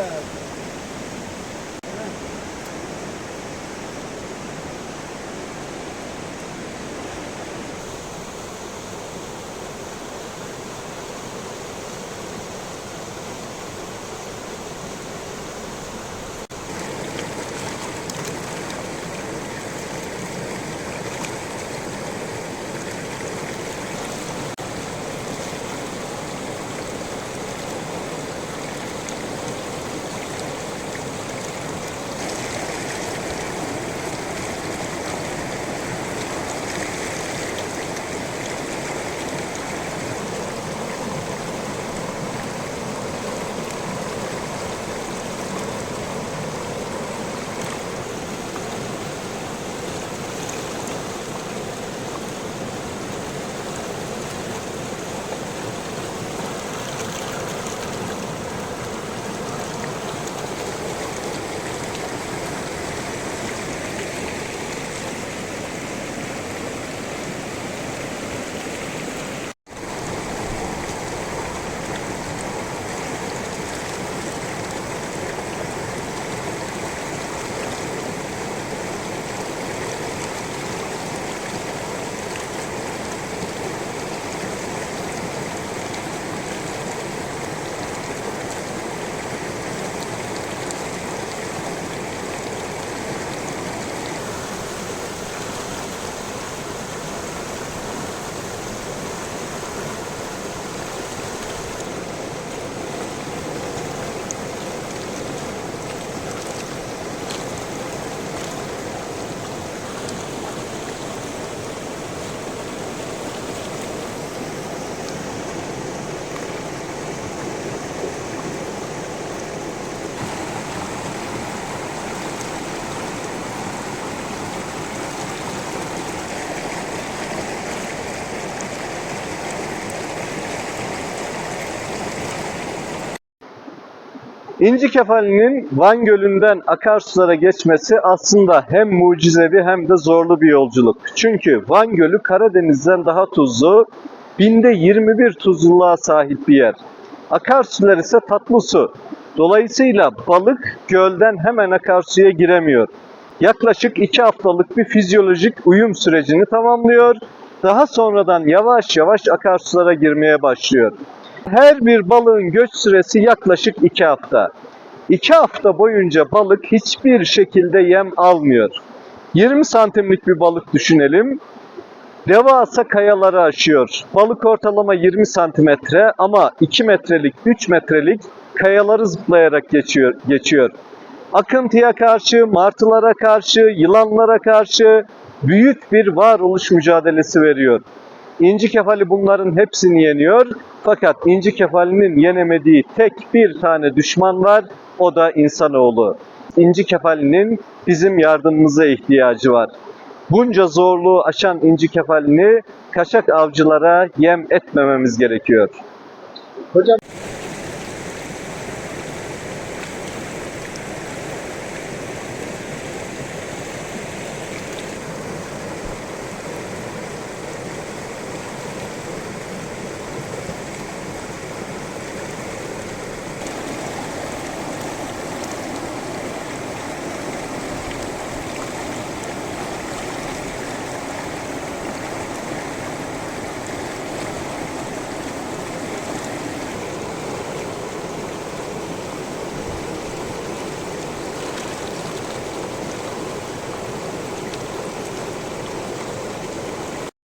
the İnci kefalinin Van Gölü'nden akarsulara geçmesi aslında hem mucizevi hem de zorlu bir yolculuk. Çünkü Van Gölü Karadeniz'den daha tuzlu, binde 21 tuzluluğa sahip bir yer. Akarsular ise tatlı su. Dolayısıyla balık gölden hemen akarsuya giremiyor. Yaklaşık 2 haftalık bir fizyolojik uyum sürecini tamamlıyor. Daha sonradan yavaş yavaş akarsulara girmeye başlıyor. Her bir balığın göç süresi yaklaşık 2 hafta. 2 hafta boyunca balık hiçbir şekilde yem almıyor. 20 santimlik bir balık düşünelim. Devasa kayaları aşıyor. Balık ortalama 20 santimetre ama 2 metrelik, 3 metrelik kayaları zıplayarak geçiyor. geçiyor. Akıntıya karşı, martılara karşı, yılanlara karşı büyük bir varoluş mücadelesi veriyor. İnci kefali bunların hepsini yeniyor. Fakat inci kefalinin yenemediği tek bir tane düşman var. O da insanoğlu. İnci kefalinin bizim yardımımıza ihtiyacı var. Bunca zorluğu aşan inci kefalini kaçak avcılara yem etmememiz gerekiyor. Hocam